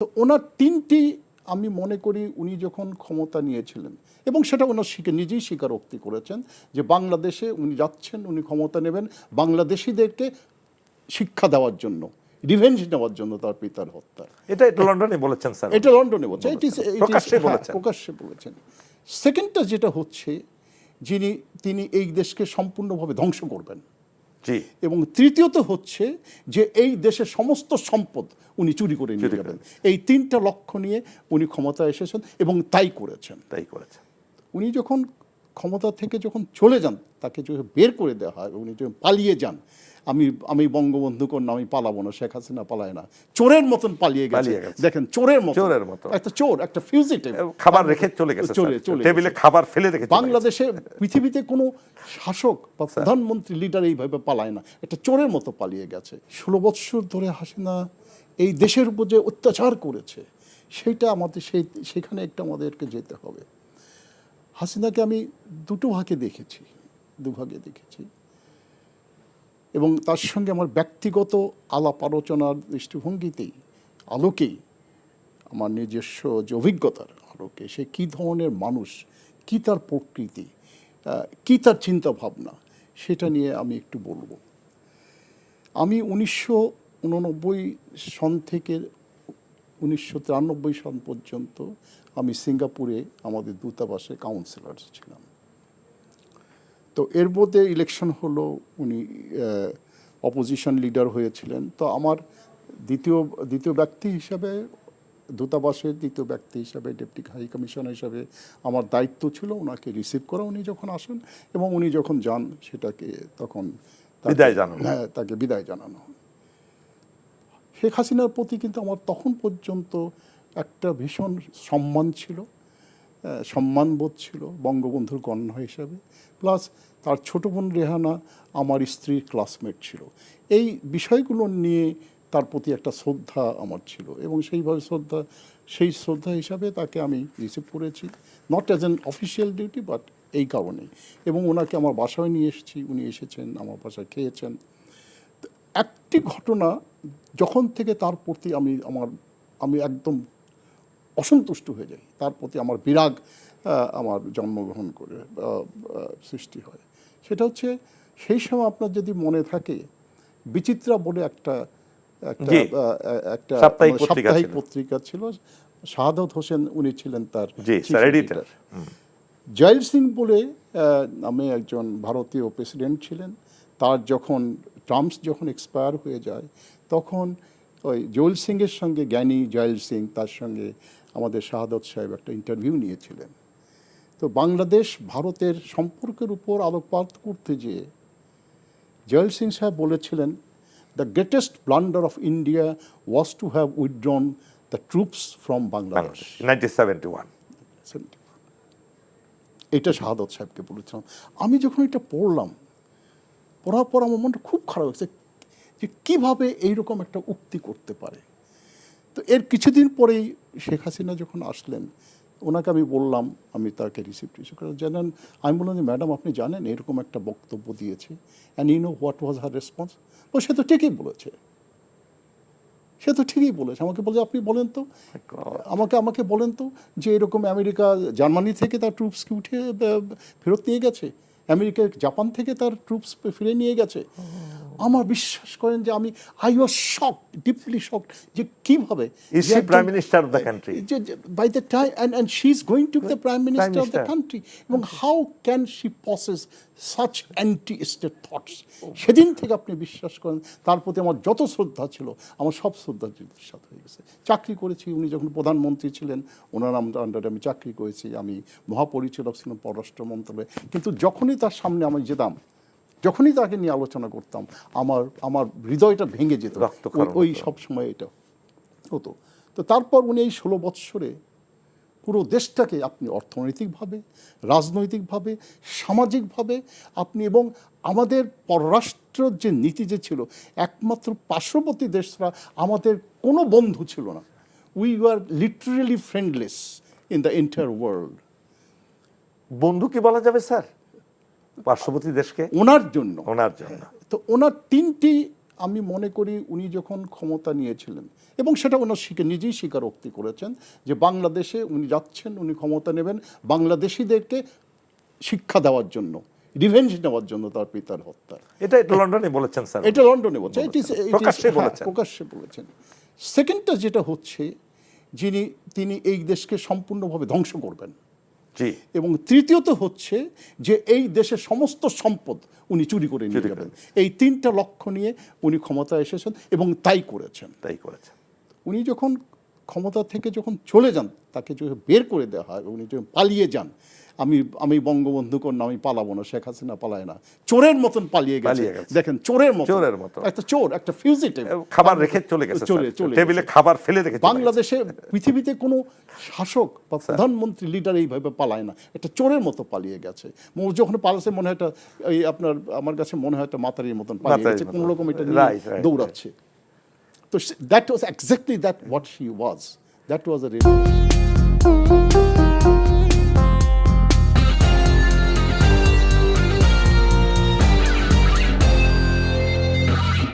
তো ওনার তিনটি আমি মনে করি উনি যখন ক্ষমতা নিয়েছিলেন এবং সেটা ওনার শিখে নিজেই স্বীকারোক্তি করেছেন যে বাংলাদেশে উনি যাচ্ছেন উনি ক্ষমতা নেবেন বাংলাদেশিদেরকে শিক্ষা দেওয়ার জন্য রিভেঞ্জ নেওয়ার জন্য তার পিতার হত্যা। এটা এটা লন্ডনে বলেছেন স্যার। এটা লন্ডনে বলছে it is- it is- প্রকাশ্যে হ্যাঁ, বলেছেন। বলেছেন। সেকেন্ডটা যেটা হচ্ছে যিনি তিনি এই দেশকে সম্পূর্ণভাবে ধ্বংস করবেন। এবং তৃতীয়ত হচ্ছে যে এই দেশের সমস্ত সম্পদ উনি চুরি করে নিয়ে যাবেন। এই তিনটা লক্ষ্য নিয়ে উনি ক্ষমতায় এসেছেন এবং তাই করেছেন। তাই করেছেন। উনি যখন ক্ষমতা থেকে যখন চলে যান তাকে যখন বের করে দেওয়া হয় উনি যখন পালিয়ে যান আমি আমি বঙ্গবন্ধু কন্যা আমি পালাবো না শেখ হাসিনা পালায় না। চোরের মতন পালিয়ে গেছে। দেখেন চোরের মতো চোরের মতো। একটা চোর একটা ফিউজিটিভ খাবার রেখে চলে গেছে চলে চলে টেবিলে খাবার ফেলে রেখে বাংলাদেশে পৃথিবীতে কোনো শাসক বা প্রধানমন্ত্রী লিডার এইভাবে পালায় না। একটা চোরের মতো পালিয়ে গেছে। ষোলো বৎসর ধরে হাসিনা এই দেশের উপর যে অত্যাচার করেছে সেইটা আমাদের সেই সেখানে একটা আমাদেরকে যেতে হবে। হাসিনাকে আমি দুটো ভাগে দেখেছি দুভাগে দেখেছি। এবং তার সঙ্গে আমার ব্যক্তিগত আলাপ আলোচনার দৃষ্টিভঙ্গিতেই, আলোকেই আমার নিজস্ব যে অভিজ্ঞতার আলোকে সে কী ধরনের মানুষ, কী তার প্রকৃতি কী তার চিন্তা ভাবনা সেটা নিয়ে আমি একটু বলব। আমি উনিশশো উননব্বই সন থেকে উনিশশো তিরানব্বই সন পর্যন্ত আমি সিঙ্গাপুরে আমাদের দূতাবাসে কাউন্সিলর ছিলাম। তো এর মধ্যে ইলেকশন হলো উনি অপোজিশন লিডার হয়েছিলেন। তো আমার দ্বিতীয় দ্বিতীয় ব্যক্তি হিসাবে দূতাবাসের দ্বিতীয় ব্যক্তি হিসাবে ডেপুটি হাই কমিশনার হিসাবে আমার দায়িত্ব ছিল। ওনাকে রিসিভ করা উনি যখন আসেন এবং উনি যখন যান সেটাকে তখন বিদায় জানানো। হ্যাঁ তাকে বিদায় জানানো। শেখ হাসিনার প্রতি কিন্তু আমার তখন পর্যন্ত একটা ভীষণ সম্মান ছিল সম্মানবোধ ছিল বঙ্গবন্ধুর কন্যা হিসাবে। প্লাস তার ছোট বোন রেহানা আমার স্ত্রীর ক্লাসমেট ছিল। এই বিষয়গুলো নিয়ে তার প্রতি একটা শ্রদ্ধা আমার ছিল এবং সেইভাবে শ্রদ্ধা, সেই শ্রদ্ধা হিসাবে তাকে আমি রিসিভ করেছি। Not as an official duty but এই কারণে এবং ওনাকে আমার বাসায় নিয়ে এসেছি, উনি এসেছেন, আমার বাসায় খেয়েছেন। একটি ঘটনা যখন থেকে তার প্রতি আমি আমার আমি একদম অসন্তুষ্ট হয়ে যাই তার প্রতি আমার বিরাগ আমার জন্মগ্রহণ করে সৃষ্টি হয়। সেটা হচ্ছে সেই সময় আপনার যদি মনে থাকে বিচিত্রা বলে একটা একটা সাপ্তাহিক মানে পত্রিকা ছিল। শাহাদত হোসেন উনি ছিলেন তার জয়েল সিং বলে নামে একজন ভারতীয় প্রেসিডেন্ট ছিলেন। তার যখন টার্মস যখন এক্সপায়ার হয়ে যায় তখন ওই জয়েল সিংয়ের সঙ্গে জ্ঞানী জয়েল সিং তার সঙ্গে আমাদের শাহাদত সাহেব একটা ইন্টারভিউ নিয়েছিলেন। তো বাংলাদেশ ভারতের সম্পর্কের উপর আলোকপাত করতে যেয়ে জয়েল সিং সাহেব বলেছিলেন the greatest blunder of India was to have withdrawn the troops from Bangladesh এটা শাহাদত সাহেবকে বলেছিলাম। আমি যখন এটা পড়লাম পড়ার পর আমার মনটা খুব খারাপ হয়েছে যে কীভাবে এইরকম একটা উক্তি করতে পারে। তো এর কিছুদিন পরেই শেখ হাসিনা যখন আসলেন ওনাকে আমি বললাম আমি তাকে রিসিভ টিসিভ করে জানেন আমি বললাম যে ম্যাডাম আপনি জানেন এরকম একটা বক্তব্য দিয়েছে and you know what was her response ও সে তো ঠিকই বলেছে। সে তো ঠিকই বলেছে। আমাকে বলছে আপনি বলেন তো। আমাকে আমাকে বলেন তো যে এরকম আমেরিকা জার্মানি থেকে তার ট্রুপসকে উঠে ফেরত নিয়ে গেছে? আমেরিকা জাপান থেকে তার ট্রুপস ফিরে নিয়ে গেছে। আমার বিশ্বাস করেন যে আমি I was shock deeply shock যে কীভাবে Is she prime minister of the country? By the time and and she is going to the prime minister of the country এবং how can she possess such anti state thoughts সেদিন থেকে আপনি বিশ্বাস করেন তার প্রতি আমার যত শ্রদ্ধা ছিল আমার সব শ্রদ্ধা সাথে হয়ে গেছে। চাকরি করেছি উনি যখন প্রধানমন্ত্রী ছিলেন ওনার আন্ডারে আমি চাকরি করেছি আমি মহাপরিচালক ছিলাম পররাষ্ট্র মন্ত্রণালয়ে। কিন্তু যখনই তার সামনে আমি যেতাম যখনই তাকে নিয়ে আলোচনা করতাম আমার আমার হৃদয়টা ভেঙে যেত। ওই- সব সময় এটা হতো। তো তারপর উনি এই ষোলো বৎসরে পুরো দেশটাকে আপনি অর্থনৈতিকভাবে রাজনৈতিকভাবে সামাজিকভাবে আপনি এবং আমাদের পররাষ্ট্র যে নীতি যে ছিল একমাত্র পার্শ্ববর্তী দেশ ছাড়া আমাদের কোনো বন্ধু ছিল না। We are literally friendless in the entire world বন্ধু কি বলা যাবে স্যার? পার্শ্ববর্তী দেশকে? ওনার জন্য। ওনার জন্য। তো ওনার তিনটি আমি মনে করি উনি যখন ক্ষমতা নিয়েছিলেন এবং সেটা ওনার শিখে নিজেই স্বীকারোক্তি করেছেন যে বাংলাদেশে উনি যাচ্ছেন উনি ক্ষমতা নেবেন বাংলাদেশিদেরকে শিক্ষা দেওয়ার জন্য রিভেঞ্জ নেওয়ার জন্য তার পিতার হত্যা। এটা এটা লন্ডনে বলেছেন স্যার। এটা লন্ডনে বলছে it is- it is- প্রকাশ্যে হ্যাঁ, বলেছেন। প্রকাশ্যে বলেছেন। সেকেন্ডটা যেটা হচ্ছে যিনি তিনি এই দেশকে সম্পূর্ণভাবে ধ্বংস করবেন। এবং তৃতীয়ত হচ্ছে যে এই দেশের সমস্ত সম্পদ উনি চুরি করে নিয়ে যাবেন। এই তিনটা লক্ষ্য নিয়ে উনি ক্ষমতায় এসেছেন এবং তাই করেছেন। তাই করেছেন। উনি যখন ক্ষমতা থেকে যখন চলে যান তাকে যখন বের করে দেওয়া হয় উনি যখন পালিয়ে যান আমি আমি বঙ্গবন্ধু কন্যা আমি পালাবো না শেখ হাসিনা পালায় না। চোরের মতন পালিয়ে গেছে। দেখেন চোরের মতো চোরের মতো। একটা চোর একটা ফিউজিটিভ খাবার রেখে চলে গেছে চলে। চলে টেবিলে খাবার ফেলে রেখে বাংলাদেশে পৃথিবীতে কোনো শাসক বা প্রধানমন্ত্রী লিডার এইভাবে পালায় না। একটা চোরের মতো পালিয়ে গেছে। যখন পালাছে মনে হয় একটা এই আপনার আমার কাছে মনে হয় একটা মাতারির মতন পালিয়ে গেছে কোনো রকম এটা দৌড়াচ্ছে। তো that was exactly that what she was that was a